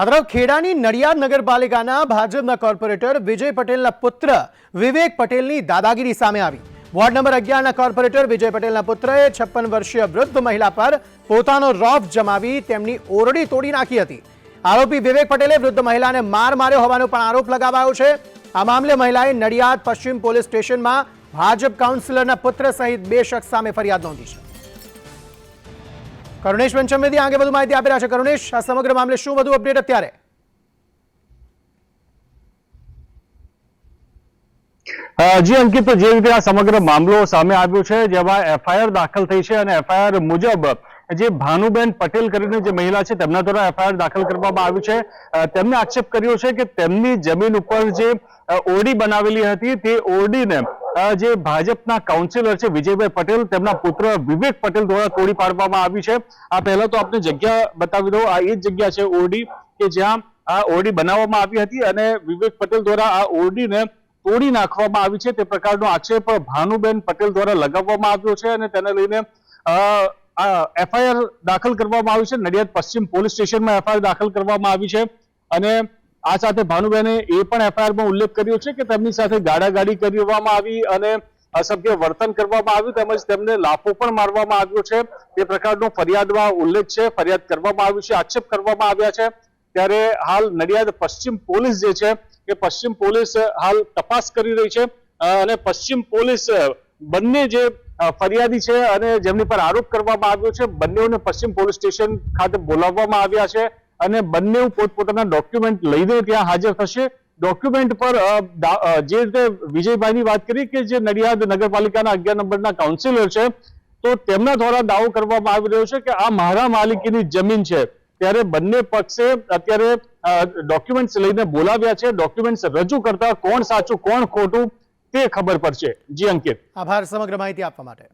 આ તરફ ખેડાની નડિયાદ નગરપાલિકાના ભાજપના કોર્પોરેટર વિજય પટેલના પુત્ર વિવેક પટેલની દાદાગીરી સામે આવી. વોર્ડ નંબર અગિયારના કોર્પોરેટર વિજય પટેલના પુત્રએ છપ્પન વર્ષીય વૃદ્ધ મહિલા પર પોતાનો રોફ જમાવી તેમની ઓરડી તોડી નાખી હતી. આરોપી વિવેક પટેલે વૃદ્ધ મહિલાને માર માર્યો હોવાનો પણ આરોપ લગાવાયો છે. આ મામલે મહિલાએ નડિયાદ પશ્ચિમ પોલીસ સ્ટેશનમાં ભાજપ કાઉન્સિલરના પુત્ર સહિત બે શખ્સ સામે ફરિયાદ નોંધી છે. કરુણેશ પંચમેદી આગળ વધુ માહિતી આપી રહ્યા છે. કરુણેશ, આ સમગ્ર મામલે શું વધુ અપડેટ અત્યારે? જી અંકિત તો જે રીતે આ સમગ્ર મામલો સામે આવ્યો છે, જેમાં એફઆઈઆર દાખલ થઈ છે અને એફઆઈઆર મુજબ જે ભાનુબેન પટેલ કરીને જે મહિલા છે, તેમના દ્વારા એફઆઈઆર દાખલ કરવામાં આવ્યું છે. તેમને આક્ષેપ કર્યો છે કે તેમની જમીન ઉપર જે ઓરડી બનાવેલી હતી, તે ઓરડીને જે ભાજપના કાઉન્સિલર છે વિજયભાઈ પટેલ, તેમના પુત્ર વિવેક પટેલ દ્વારા તોડી પાડવામાં આવી છે. આ પહેલા તો આપને જગ્યા બતાવી દઉં. આ એ જ જગ્યા છે ઓરડી, કે જ્યાં આ ઓરડી બનાવવામાં આવી હતી અને વિવેક પટેલ દ્વારા આ ઓરડીને તોડી નાખવામાં આવી છે. તે પ્રકારનો આક્ષેપ ભાનુબેન પટેલ દ્વારા લગાવવામાં આવ્યો છે અને તેને લઈને એફઆઈઆર દાખલ કરવામાં આવી છે. નડિયાદ પશ્ચિમ પોલીસ સ્ટેશનમાં એફઆઈઆર દાખલ કરવામાં આવી છે. અને આ સાથે ભાનુબેને એ પણ એફઆઈઆરમાં ઉલ્લેખ કર્યો છે કે તેમની સાથે ગાડાગાડી કરવામાં આવી અને અસભ્ય વર્તન કરવામાં આવ્યું તેમજ તેમને લાફો પણ મારવામાં આવ્યો છે. તે પ્રકારનો ફરિયાદમાં ઉલ્લેખ છે. ફરિયાદ કરવામાં આવ્યું છે. આક્ષેપ કરવામાં આવ્યા છે. ત્યારે હાલ નડિયાદ પશ્ચિમ પોલીસ જે છે એ પશ્ચિમ પોલીસ હાલ તપાસ કરી રહી છે. અને પશ્ચિમ પોલીસ બંને જે ફરિયાદી છે અને જેમની પર આરોપ કરવામાં આવ્યો છે, બંનેઓને પશ્ચિમ પોલીસ સ્ટેશન ખાતે બોલાવવામાં આવ્યા છે. અને બંને પોતપોતાના ડોક્યુમેન્ટ લઈને ત્યાં હાજર થશે. ડોક્યુમેન્ટ પર જે રીતે વિજયભાઈની વાત કરી કે જે નડિયાદ નગરપાલિકાના અગિયાર નંબરના કાઉન્સિલર છે, તો તેમના દ્વારા દાવો કરવામાં આવી રહ્યો છે કે આ મારા માલિકીની જમીન છે. ત્યારે બંને પક્ષે અત્યારે ડોક્યુમેન્ટ્સ લઈને બોલાવ્યા છે. ડોક્યુમેન્ટ્સ રજૂ કરતા કોણ સાચું, કોણ ખોટું તે ખબર પડશે. જી અંકિત. આભાર, સમગ્ર માહિતી આપવા માટે.